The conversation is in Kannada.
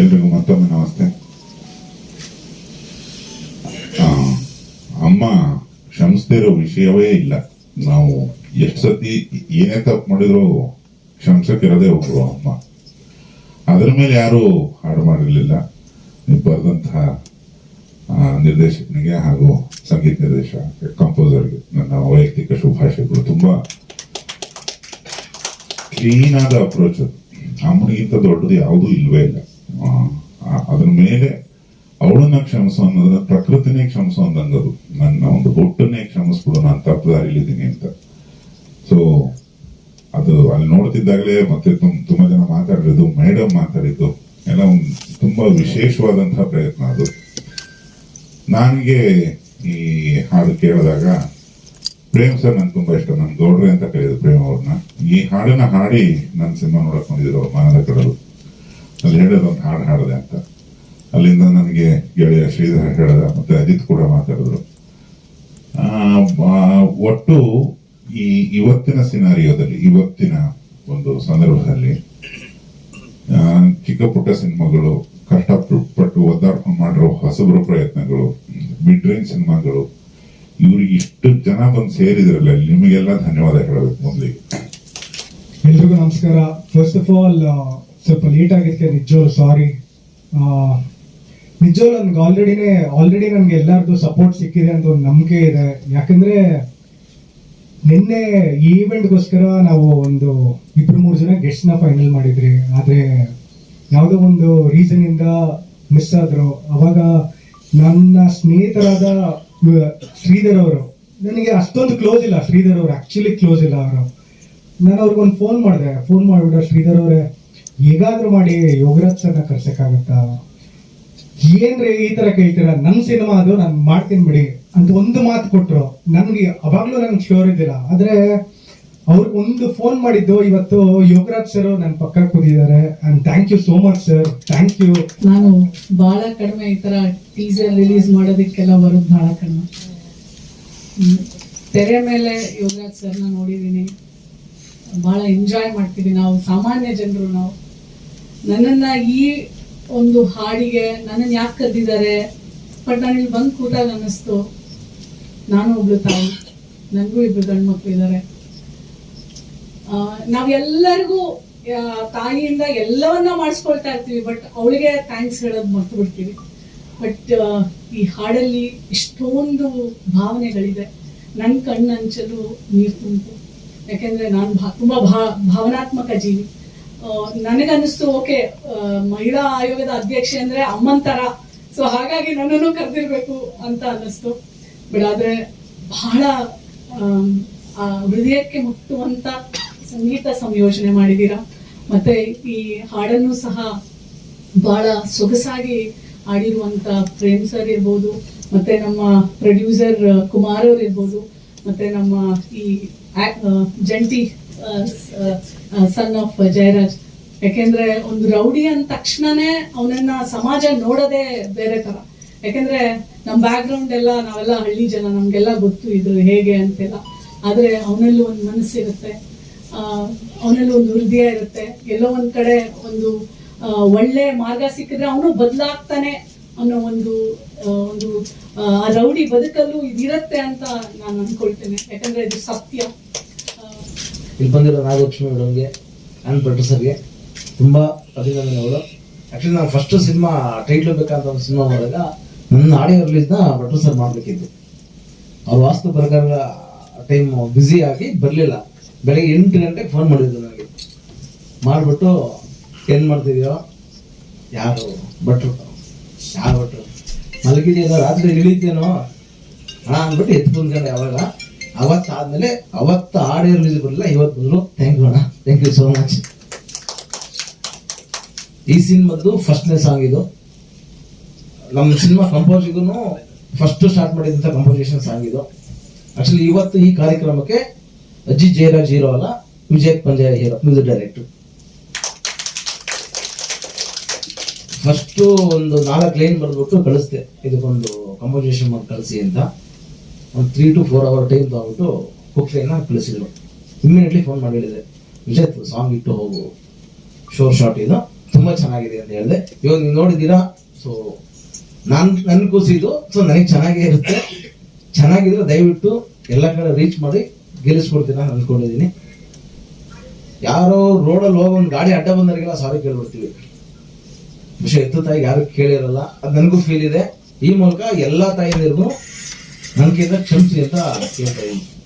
ಎಲ್ರಿಗೂ ಮತ್ತೊಮ್ಮೆ ನಮಸ್ತೆ ಅಮ್ಮ ಕ್ಷಮಿಸದೇ ಇರೋ ವಿಷಯವೇ ಇಲ್ಲ. ನಾವು ಎಷ್ಟು ಸತಿ ಏನೇ ತಪ್ಪು ಮಾಡಿದ್ರು ಕ್ಷಮಿಸಕ್ಕಿರೋದೇ ಒಬ್ರು ಅಮ್ಮ. ಅದ್ರ ಮೇಲೆ ಯಾರು ಹಾಡು ಮಾಡಿರಲಿಲ್ಲ. ನೀವು ಬರೆದಂತಹ ನಿರ್ದೇಶಕನಿಗೆ ಹಾಗೂ ಸಂಗೀತ ನಿರ್ದೇಶಕ ಕಂಪೋಸರ್ಗೆ ನನ್ನ ವೈಯಕ್ತಿಕ ಶುಭಾಶಯಗಳು. ತುಂಬಾ ಕ್ಲೀನ್ ಆದ ಅಪ್ರೋಚ್ ಅಮ್ಮನಿಗಿಂತ ದೊಡ್ಡದು ಯಾವುದೂ ಇಲ್ವೇ ಇಲ್ಲ. ಅದ್ರ ಮೇಲೆ ಅವಳನ್ನ ಕ್ಷಮಿಸೋ ಅನ್ನೋದ್ರ ಪ್ರಕೃತಿನೇ ಕ್ಷಮಿಸೋ ಅಂದಂಗದು. ನನ್ನ ಒಂದು ಹುಟ್ಟನ್ನೇ ಕ್ಷಮಿಸ್ಬಿಡು ನಾನು ತಪ್ಪು ಅಂತ. ಸೊ ಅದು ಅಲ್ಲಿ ನೋಡ್ತಿದ್ದಾಗಲೇ ಮತ್ತೆ ತುಂಬಾ ಜನ ಮಾತಾಡಿದ್ದು, ಮೇಡಮ್ ಮಾತಾಡಿದ್ದು, ಎಲ್ಲ ಒಂದು ತುಂಬಾ ವಿಶೇಷವಾದಂತಹ ಪ್ರಯತ್ನ ಅದು. ನನಗೆ ಈ ಹಾಡು ಕೇಳಿದಾಗ, ಪ್ರೇಮ್ ಸರ್ ನನ್ಗೆ ತುಂಬಾ ಇಷ್ಟ, ನನ್ ಗೌಡ್ರೆ ಅಂತ ಕರೆಯೋದು ಪ್ರೇಮ್ ಅವ್ರನ್ನ. ಈ ಹಾಡನ್ನ ಹಾಡಿ ನನ್ನ ಸಿನಿಮಾ ನೋಡಕ್ ಬಂದಿದ್ರು ಮನದ ಕಡಲು ಅಲ್ಲಿ ಹೇಳಿದ ಒಂದು ಹಾಡು ಹಾಡಿದೆ ಅಂತ. ಅಲ್ಲಿಂದ ನನಗೆ ಗೆಳೆಯ ಶ್ರೀಧರ್ ಹೇಳಿದ, ಮತ್ತೆ ಅಜಿತ್ ಕೂಡ ಮಾತಾಡಿದ್ರು. ಒಟ್ಟು ಈ ಇವತ್ತಿನ ಸಿನಾರಿಯೋದಲ್ಲಿ, ಇವತ್ತಿನ ಒಂದು ಸಂದರ್ಭದಲ್ಲಿ ಚಿಕ್ಕ ಪುಟ್ಟ ಸಿನಿಮಾಗಳು, ಕಷ್ಟಪಟ್ಟು ಒದ್ದಾಡ್ಕೊಂಡು ಮಾಡಿರೋ ಹೊಸಬರು ಪ್ರಯತ್ನಗಳು ಮಿಡ್ ರೇಂಜ್ ಸಿನಿಮಾಗಳು, ಇವ್ರಿಗೆ ಇಷ್ಟು ಜನ ಬಂದು ಸೇರಿದ್ರಲ್ಲ ನಿಮಗೆಲ್ಲ ಧನ್ಯವಾದ ಹೇಳಬೇಕು ಮೊದಲಿಗೆ ಎಲ್ರಿಗೂ ನಮಸ್ಕಾರ. ಫಸ್ಟ್ ಆಫ್ ಆಲ್ ಸ್ವಲ್ಪ ಲೇಟ್ ಆಗಿರ್ತೀವಿ ನಿಜವಾಗ್ಲು ಸಾರಿ ನಿಜವಾಗ್ಲು ನನ್ಗೆ ಆಲ್ರೆಡಿನೇ ಆಲ್ರೆಡಿ ನನ್ಗೆ ಎಲ್ಲಾರ್ದು ಸಪೋರ್ಟ್ ಸಿಕ್ಕಿದೆ ಅಂತ ಒಂದು ನಂಬಿಕೆ ಇದೆ. ಯಾಕಂದ್ರೆ ನಿನ್ನೆ ಈ ಇವೆಂಟ್ಗೋಸ್ಕರ ನಾವು ಒಂದು ಇಬ್ರು ಮೂರು ಜನ ಗೆಸ್ಟ್ನ ಫೈನಲ್ ಮಾಡಿದ್ರಿ. ಆದ್ರೆ ಯಾವುದೋ ಒಂದು ರೀಸನ್ ಇಂದ ಮಿಸ್ ಆದರು. ಅವಾಗ ನನ್ನ ಸ್ನೇಹಿತರಾದ ಶ್ರೀಧರ್ ಅವರು. ನನಗೆ ಅಷ್ಟೊಂದು ಕ್ಲೋಸ್ ಇಲ್ಲ. ಶ್ರೀಧರ್ ಅವರು ಆಕ್ಚುಲಿ ಕ್ಲೋಸ್ ಇಲ್ಲ ಅವರು. ನಾನು ಅವ್ರಿಗೊಂದು ಫೋನ್ ಮಾಡಿದೆ. ಫೋನ್ ಮಾಡ್ಬಿಟ್ಟು ಶ್ರೀಧರ್ ಅವರೇ ಹೇಗಾದ್ರೂ ಮಾಡಿ ಯೋಗರಾಜ್ ಸರ್ನ ಕರ್ಸಕ್ಕಾಗತ್ತಾ? ಏನ್ರಿ ಈ ತರ ಕೇಳ್ತೀರಾ? ನನ್ ಸಿನಿಮಾ ಅದು, ನಾನು ಮಾಡ್ತೀನಿ ಬಿಡಿ ಅಂತ ಒಂದು ಮಾತು ಕೊಟ್ರು. ನನ್ಗೆ ಅವಾಗ್ಲೂ ನನ್ಗೆ ಶೋರ್ ಇದ್ದಿಲ್ಲ. ಆದ್ರೆ ಅವ್ರಿಗೆ ಒಂದು ಫೋನ್ ಮಾಡಿದ್ದು, ಇವತ್ತು ಯೋಗರಾಜ್ ಸರ್ ನನ್ನ ಪಕ್ಕ ಕೂತಿದ್ದಾರೆ. And thank you so much sir thank you ನಾನು ಬಹಳ ಕಡಿಮೆ ಈ ತರ ಟೀಸರ್ ರಿಲೀಸ್ ಮಾಡೋದಕ್ಕೆಲ್ಲ ಬರೋದು ಬಹಳ ಕಡಿಮೆ. ತೆರೆ ಮೇಲೆ ಯೋಗರಾಜ್ ಸರ್ನ ನೋಡಿದ್ದೀನಿ ಬಹಳ ಎಂಜಾಯ್ ಮಾಡ್ತೀವಿ ನಾವು ಸಾಮಾನ್ಯ ಜನರು ನಾವು. ನನ್ನನ್ನ ಈ ಒಂದು ಹಾಡಿಗೆ ನನ್ನನ್ನು ಯಾಕೆ ಕದ್ದಿದ್ದಾರೆ. ಬಟ್ ನಾನು ಇಲ್ಲಿ ಬಂದು ಕೂತಾಗ ಅನ್ನಿಸ್ತು. ನಾನು ಒಬ್ಳು ತಾಯಿ. ನನಗೂ ಇಬ್ರು ಗಂಡು ಮಕ್ಕಳು ಇದ್ದಾರೆ ನಾವೆಲ್ಲರಿಗೂ ತಾಯಿಯಿಂದ ಎಲ್ಲವನ್ನ ಮಾಡಿಸ್ಕೊಳ್ತಾ ಇರ್ತೀವಿ, ಬಟ್ ಅವಳಿಗೆ ಥ್ಯಾಂಕ್ಸ್ ಹೇಳೋದು ಮರ್ತು ಬಿಡ್ತೀವಿ. ಬಟ್ ಈ ಹಾಡಲ್ಲಿ ಇಷ್ಟೊಂದು ಭಾವನೆಗಳಿದೆ. ನನ್ನ ಕಣ್ಣಂಚಲು ನೀರು ತುಂಬಿತು. ಯಾಕೆಂದ್ರೆ ನಾನು ಭಾ, ತುಂಬಾ ಭಾವನಾತ್ಮಕ ಜೀವಿ. ನನಗನ್ನಿಸ್ತು, ಓಕೆ ಮಹಿಳಾ ಆಯೋಗದ ಅಧ್ಯಕ್ಷೆ ಅಂದ್ರೆ ಅಮ್ಮನ್ ತರ. ಸೊ ಹಾಗಾಗಿ ನನ್ನನ್ನು ಕರೆದಿರ್ಬೇಕು ಅಂತ ಅನ್ನಿಸ್ತು. ಬಟ್ ಆದ್ರೆ ಬಹಳ ಹೃದಯಕ್ಕೆ ಮುಟ್ಟುವಂತ ಸಂಗೀತ ಸಂಯೋಜನೆ ಮಾಡಿದ್ದೀರಾ ಮತ್ತೆ ಈ ಹಾಡನ್ನು ಸಹ ಬಹಳ ಸೊಗಸಾಗಿ ಆಡಿರುವಂತ ಪ್ರೇಮ್ ಸರ್ ಇರ್ಬೋದು, ಮತ್ತೆ ನಮ್ಮ ಪ್ರೊಡ್ಯೂಸರ್ ಕುಮಾರ್ ಅವ್ರು ಇರ್ಬೋದು, ಮತ್ತೆ ನಮ್ಮ ಈ ಜಂಟಿ ಸನ್ ಆಫ್ ಜಯರಾಜ್. ಯಾಕೆಂದ್ರೆ ಒಂದು ರೌಡಿ ಅಂದ ತಕ್ಷಣನೇ ಅವನನ್ನ ಸಮಾಜ ನೋಡೋದೇ ಬೇರೆ ತರ. ಯಾಕೆಂದ್ರೆ ನಮ್ಮ ಬ್ಯಾಕ್ ಗ್ರೌಂಡ್ ಎಲ್ಲ ನಾವೆಲ್ಲ ಹಳ್ಳಿ ಜನ ನಮ್ಗೆಲ್ಲ ಗೊತ್ತು ಇದು ಹೇಗೆ ಅಂತೆಲ್ಲ. ಆದ್ರೆ ಅವನಲ್ಲೂ ಒಂದು ಮನಸ್ಸಿರುತ್ತೆ ಅವನಲ್ಲೂ ಒಂದು ಹೃದಯ ಇರುತ್ತೆ. ಎಲ್ಲೋ ಒಂದ್ ಕಡೆ ಒಂದು ಒಳ್ಳೆ ಮಾರ್ಗ ಸಿಕ್ಕಿದ್ರೆ ಅವನು ಬದಲಾಗ್ತಾನೆ ಅನ್ನೋ ಒಂದು ಒಂದು ಆ, ರೌಡಿ ಬದುಕಲ್ಲೂ ಇದಿರತ್ತೆ ಅಂತ ನಾನು ಅನ್ಕೊಳ್ತೇನೆ. ಯಾಕಂದ್ರೆ ಇದು ಸತ್ಯ. ಇಲ್ಲಿ ಬಂದಿರೋ ನಾಗಲಕ್ಷ್ಮಿ ಮೇಡಮ್ಗೆ ಆ್ಯಂಡ್ ಪ್ರೊಡ್ಯೂಸರ್ಗೆ ತುಂಬ ಅಭಿನಂದನೆಗಳು. ಆ್ಯಕ್ಚುಲಿ ನಾನು ಫಸ್ಟ್ ಸಿನಿಮಾ ಟೈಟ್ಲು ಬೇಕಂತ ಒಂದು ಸಿನಿಮಾ ಮಾಡಿದಾಗ ನನ್ನ ಆಡಿಯೋ ರಿಲೀಸ್ನ ಪ್ರೊಡ್ಯೂಸರ್ ಮಾಡಬೇಕಿತ್ತು. ಅವ್ರು ವಾಸ್ತು ಪ್ರಕಾರ ಟೈಮ್ ಬ್ಯುಸಿ ಆಗಿ ಬರಲಿಲ್ಲ. ಬೆಳಗ್ಗೆ ಎಂಟು ಗಂಟೆಗೆ ಫೋನ್ ಮಾಡಿದ್ರು ನನಗೆ. ಮಾಡಿಬಿಟ್ಟು, ಏನು ಮಾಡ್ತಿದ್ಯೋ? ಯಾರು ಭಟ್ರು? ಯಾರು ಭಟ್ರು? ಮಲಗಿದೆಯಲ್ಲ ರಾತ್ರಿ ಇಳಿತೇನೋ ಹಾಂ ಅಂದ್ಬಿಟ್ಟು ಎತ್ತು ಯಾವಾಗ ಅವತ್ತು ಆದ್ಮೇಲೆ ಅವತ್ತು ಆಡಿಯೋ ರಿಲೀಸ್ ಬರಲಿಲ್ಲ, ಇವತ್ತು ಬಂದ್ರು. ಥ್ಯಾಂಕ್ ಯು ಅಣ್ಣ. ಥ್ಯಾಂಕ್ ಯು ಸೋ ಮಚ್ ಈ ಸಿನಿಮಾದ್ದು ಫಸ್ಟ್ನೇ ಸಾಂಗ್ ಇದು. ನಮ್ಮ ಸಿನಿಮಾ ಕಂಪೋಸಿಗೂ ಫಸ್ಟ್ ಸ್ಟಾರ್ಟ್ ಮಾಡಿದಂಥ ಕಂಪೋಸಿಷನ್ ಸಾಂಗ್ ಇದು. ಆಕ್ಚುಲಿ ಇವತ್ತು ಈ ಕಾರ್ಯಕ್ರಮಕ್ಕೆ ಅಜ್ಜಿ ಜಯರಾಜ್ ಹೀರೋ ಅಲ್ಲ, ವಿಜಯ್ ಪಂಜಾಯ ಹೀರೋ ಮ್ಯೂಸಿಕ್ ಡೈರೆಕ್ಟರ್ ಫಸ್ಟು ಒಂದು ನಾಲ್ಕು ಲೈನ್ ಬರೆದ್ಬಿಟ್ಟು ಕಳಿಸ್ದೆ. ಇದಕ್ಕೊಂದು ಕಂಪೋಸಿಷನ್ ಮಾಡಿ ಕಳಿಸಿ ಅಂತ. ಒಂದು three to four hour time ತೊಗೊಂಡು ಕುಕ್ಲೈನ ಕಳಿಸಿದ್ರು. ಇಮ್ಮಿಡಿಯೇಟ್ಲಿ ಫೋನ್ ಮಾಡಿ ಹೇಳಿದೆ ವಿಜಯ್ ಸಾಂಗ್ ಇಟ್ಟು ಹೋಗು. ಶೋರ್ ಶಾಟ್ ಇದು. ತುಂಬ ಚೆನ್ನಾಗಿದೆ ಅಂತ ಹೇಳಿದೆ. ಇವಾಗ ನೀವು ನೋಡಿದ್ದೀರಾ? ಸೊ ನಾನು, ನನ್ ಕೂಸಿದ್ದು ಸೊ ನನಗೆ ಚೆನ್ನಾಗೇ ಇರುತ್ತೆ. ಚೆನ್ನಾಗಿದ್ರೆ ದಯವಿಟ್ಟು ಎಲ್ಲ ಕಡೆ ರೀಚ್ ಮಾಡಿ ಗೆಲ್ಲಿಸ್ಕೊಡ್ತೀನಿ ಅಂತ ಅನ್ಕೊಂಡಿದ್ದೀನಿ. ಯಾರೋ ರೋಡಲ್ಲಿ ಹೋಗೋ ಒಂದು ಗಾಡಿ ಅಡ್ಡ ಬಂದವರಿಗೆಲ್ಲ ಸಾರಿ ಕೇಳ್ಬಿಡ್ತೀವಿ. ವಿಷಯ ಎತ್ತು ತಾಯಿ ಯಾರು ಕೇಳಿರಲ್ಲ. ಅದು ನನಗೂ ಫೀಲ್ ಇದೆ. ಈ ಮೂಲಕ ಎಲ್ಲ ತಾಯಿಯರಿಗೂ ನನ್ಗಿಂತ ಕ್ಷಮಿಸಿ ಅಂತ ಕೇಳ್ತಾ ಇದ್ದೀನಿ